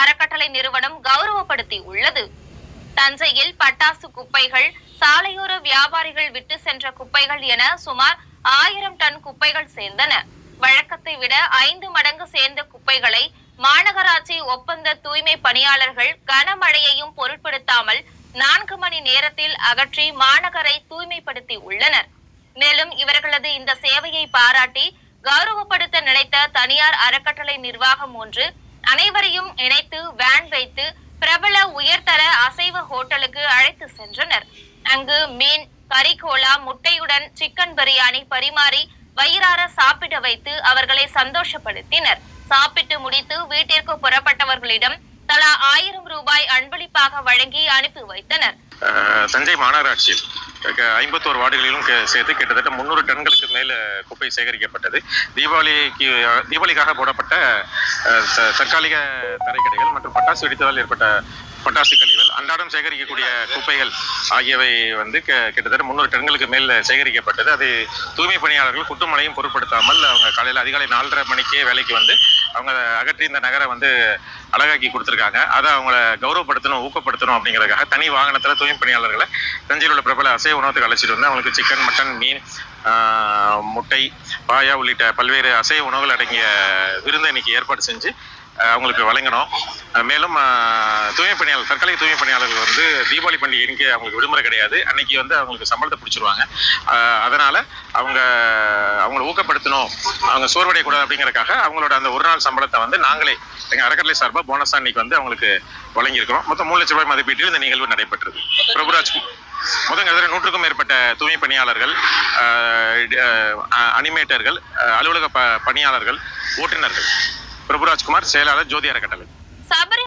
அறக்கட்டளை நிறுவனம் கௌரவப்படுத்தி உள்ளது. தஞ்சையில் பட்டாசு குப்பைகள் சாலையோர வியாபாரிகள் விட்டு சென்ற குப்பைகள் என சுமார் ஆயிரம் டன் குப்பைகள் சேர்ந்தன. வழக்கத்தை விட ஐந்து மடங்கு சேர்ந்த குப்பைகளை மாநகராட்சி ஒப்பந்த தூய்மை பணியாளர்கள் கனமழையையும் பொருட்படுத்தாமல் நான்கு மணி நேரத்தில் அகற்றி மாநகரை தூய்மைப்படுத்தி உள்ளனர். மேலும் இவர்களது இந்த சேவையை பாராட்டி கௌரவப்படுத்த நினைத்த தனியார் அறக்கட்டளை நிர்வாகம் ஒன்று அனைவரையும் இணைத்து வேன் வைத்து பிரபல உயர்தர அசைவ ஹோட்டலுக்கு அழைத்து சென்றனர். அங்கு மீன் கறிகோலா முட்டையுடன் சிக்கன் பிரியாணி பரிமாறி வயிறார சாப்பிட வைத்து அவர்களை சந்தோஷப்படுத்தினர். சாப்பிட்டு முடித்து வீட்டிற்கு புறப்பட்டவர்களிடம் தலா ஆயிரம் ரூபாய் அன்பளிப்பாக வழங்கி அனுப்பி வைத்தனர். அஹ், தஞ்சை மாநகராட்சியில் ஐம்பத்தோரு வார்டுகளிலும் சேர்த்து கிட்டத்தட்ட முன்னூறு டன்களுக்கு மேல குப்பை சேகரிக்கப்பட்டது. தீபாவளிக்கு தீபாவளிக்காக போடப்பட்ட தற்காலிக தரைக்கடைகள் மற்றும் பட்டாசு வெடித்ததால் ஏற்பட்ட பட்டாசு கழிவுகள் அன்றாடம் சேகரிக்கக்கூடிய குப்பைகள் ஆகியவை வந்து கிட்டத்தட்ட முந்நூறு டன்களுக்கு மேல் சேகரிக்கப்பட்டது. அது தூய்மை பணியாளர்கள் குட்டுமழையும் பொருட்படுத்தாமல் அவங்க காலையில் அதிகாலை நாலரை மணிக்கே வேலைக்கு வந்து அவங்க அகற்றி இந்த நகரை வந்து அழகாக்கி கொடுத்துருக்காங்க. அதை அவங்கள கௌரவப்படுத்தணும் ஊக்கப்படுத்தணும் அப்படிங்கிறதுக்காக தனி வாகனத்தில் தூய்மை பணியாளர்களை தஞ்சையில் உள்ள பிரபல அசைவ உணவத்துக்கு அழைச்சிட்டு வந்து அவங்களுக்கு சிக்கன் மட்டன் மீன் முட்டை பாயா உள்ளிட்ட பல்வேறு அசைவ உணவுகள் அடங்கிய விருந்து இன்னைக்கு ஏற்பாடு செஞ்சு அவங்களுக்கு வழங்கணும். மேலும் தூய்மை பணியாளர் தற்காலிக தூய்மை பணியாளர்கள் வந்து தீபாவளி பண்டிகை இன்னைக்கு அவங்களுக்கு விடுமுறை கிடையாது. அன்னைக்கு வந்து அவங்களுக்கு சம்பளத்தை பிடிச்சிருவாங்க. அதனால அவங்க அவங்கள ஊக்கப்படுத்தணும் அவங்க சோர்வடையக்கூடாது அப்படிங்கறதுக்காக அவங்களோட அந்த ஒரு நாள் சம்பளத்தை வந்து நாங்களே எங்க அறக்கட்டளை சார்பாக போனஸா இன்னைக்கு வந்து அவங்களுக்கு வழங்கியிருக்கிறோம். மொத்தம் மூணு லட்சம் ரூபாய் மதிப்பீட்டில் இந்த நிகழ்வு நடைபெற்றது. பிரபுராஜ் முதல் தடவை நூற்றுக்கும் மேற்பட்ட தூய்மை பணியாளர்கள் அனிமேட்டர்கள் அலுவலக ப பணியாளர்கள் ஓட்டுநர்கள். பிரபுராஜ்குமார் செயலாளர் ஜோதி அறக்கட்டளை.